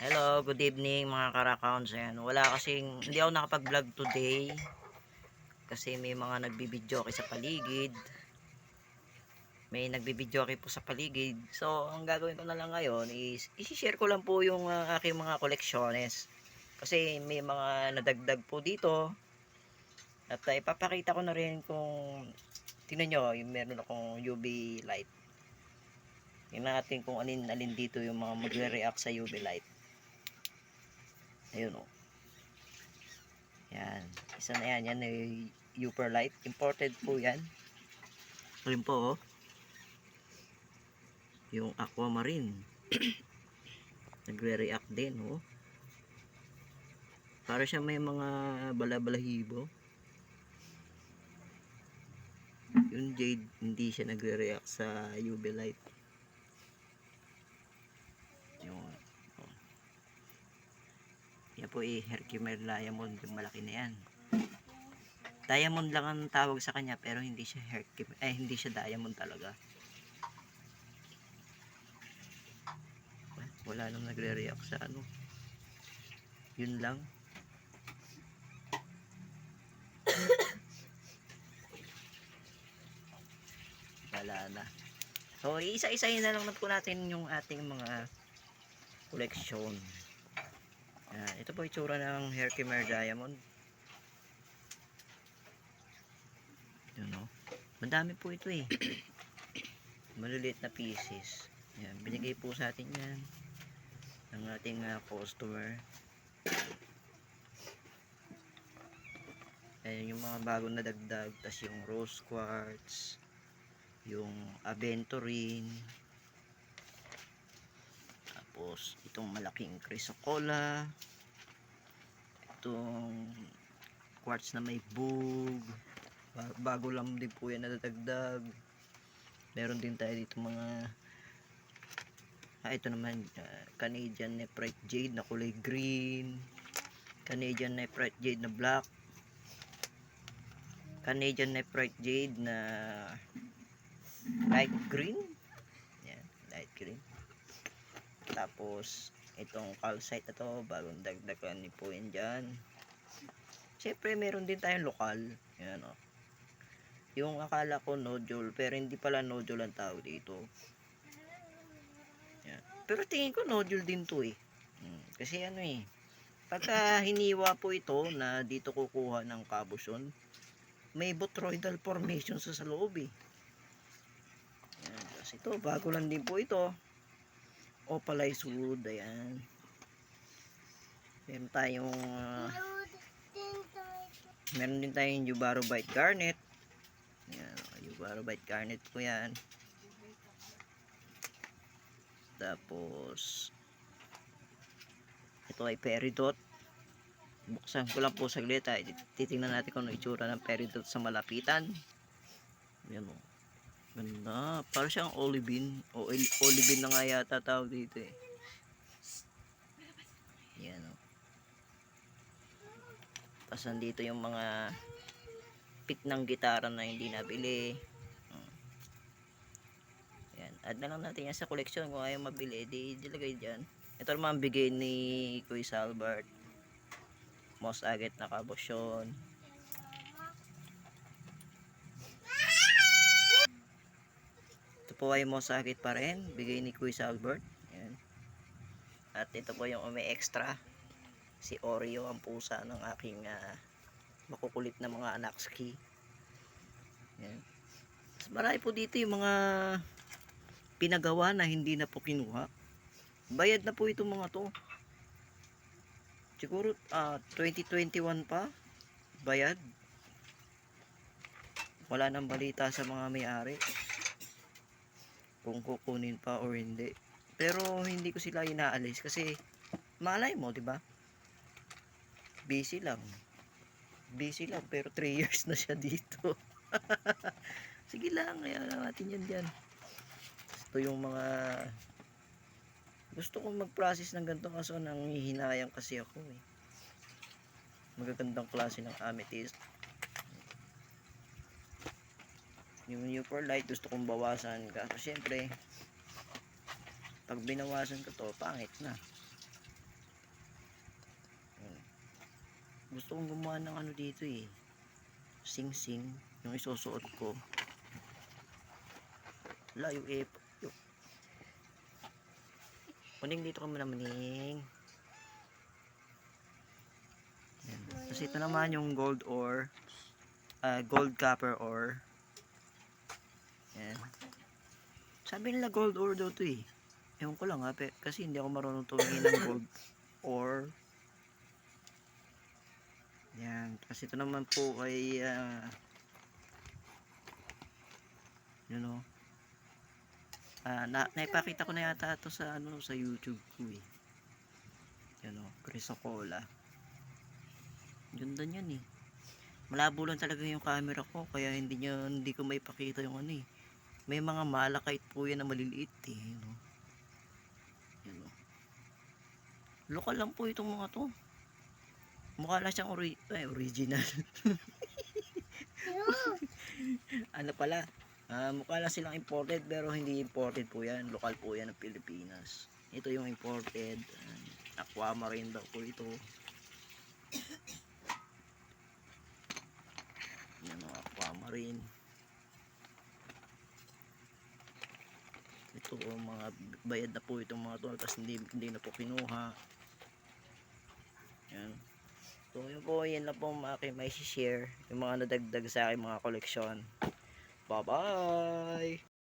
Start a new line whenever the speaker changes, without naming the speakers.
Hello, good evening mga karakowns. Ayan, wala kasing, hindi ako nakapag-vlog today. Kasi may mga nagbibidyo sa paligid. May nagbibidyo po sa paligid. So, ang gagawin ko na lang ngayon is, isi-share ko lang po yung uh, aking mga koleksyоnes. Kasi may mga nadagdag po dito. At uh, ipapakita ko na rin kung, tingnan nyo, yung meron akong UV light. Tingnan natin kung alin-alin dito yung mga magre-react sa UV light. Ayun o. Yan. Isa na yan. Yan ay Upper Light. Imported po yan. Ayun po oh. Yung aquamarine. Nagre-react din oh. Para siya may mga balabalahibo. Yung jade, hindi siya nagre-react sa UV light. Yung yan po eh, Herkimer Diamond, yung malaki na yan. Diamond lang ang tawag sa kanya, pero hindi siya Herkimer, eh hindi siya diamond talaga. Wala nang nagre-react sa ano. Yun lang. Wala na. So, isa-isahin na lang natin yung ating mga koleksyon. Yan, ito po itsura ng Herkimer Diamond. Yun no. Madami po ito eh. Maliliit na pieces. Yan, binigay po sa atin yan ng ating uh, customer. Ayan yung mga bagong nadagdag. tas yung rose quartz. Yung aventurine. Tapos, itong malaking chrysocolla. Itong quartz na may bug. Ba- Bago lang din po yan nadadagdag. Meron din tayo dito mga Ah, ito naman ah, Canadian Nephrite Jade na kulay green. Canadian Nephrite Jade na black. Canadian Nephrite Jade na light green. Yan, light green. Tapos, itong calcite na to, bagong dagdagan ni po yan dyan. Siyempre, meron din tayong lokal. Yan, o. Yung akala ko nodule, pero hindi pala nodule ang tawag dito. Yan. Pero tingin ko nodule din to eh. Hmm, kasi ano eh, pagka hiniwa po ito na dito kukuha ng kabusyon, may botroidal formation sa sa loob eh. Yan, tapos ito, bago lang din po ito opalized wood ayan. Meron tayong uh, meron din tayong Yubarobite garnet. Ayan, Yubarobite garnet po yan. Tapos ito ay peridot. Buksan ko lang po saglit ay titingnan natin kung ano itsura ng peridot sa malapitan. Yan o Ganda. Para siyang olivine. O olivine na nga yata tawag dito eh. Yan o. Tapos nandito yung mga pick ng gitara na hindi nabili. Hmm. Yan. Add na lang natin yan sa collection. Kung ayaw mabili, di dilagay dyan. Ito naman bigay ni Kuya Salbert. Most agate na kabosyon. Ito po ay mosakit pa rin. Bigay ni Kuya Albert. Yan. At ito po yung may extra. Si Oreo ang pusa ng aking ah, makukulit na mga anak ski. Yan. Mas marami po dito yung mga pinagawa na hindi na po kinuha. Bayad na po itong mga to. Siguro ah, 2021 pa. Bayad. Wala nang balita sa mga may-ari kung kukunin pa or hindi. Pero hindi ko sila inaalis kasi malay mo, 'di ba? Busy lang. Busy lang pero 3 years na siya dito. Sige lang, kaya natin yan diyan. Ito yung mga gusto kong mag-process ng ganito kaso nang hihinayang kasi ako eh. Magagandang klase ng amethyst. Yung new for light gusto kong bawasan kaso syempre pag binawasan ko to pangit na gusto kong gumawa ng ano dito eh. Sing sing. Yung isusuot ko. Yung eh. Muning dito ka muna muning. Tapos ito naman yung gold ore. ah, gold copper ore. Yan. Sabi nila gold ore daw to eh. Ewan ko lang ha, pe, kasi hindi ako marunong tumingin ng gold ore. Yan. Kasi ito naman po kay ah, you know, ah, na, naipakita ko na yata ito sa ano sa YouTube ko eh. Yan o, Crisocola. Ganda niyan eh. Malabo lang talaga yung camera ko kaya hindi niya hindi ko maipakita yung ano eh. May mga malakite po yan na maliliit eh. You know? Lokal lang po itong mga to. Mukha lang siyang ori ay, original. ano pala? Ah, mukha lang silang imported pero hindi imported po yan. Lokal po yan ng Pilipinas. Ito yung imported. Uh, aquamarine daw po ito. Yan o, aquamarine. Ito o, mga bayad na po itong mga to. Tapos hindi, hindi na po kinuha. Yan. So yun po, yan na po ang aking may share. Yung mga nadagdag sa aking mga koleksyon. Bye-bye!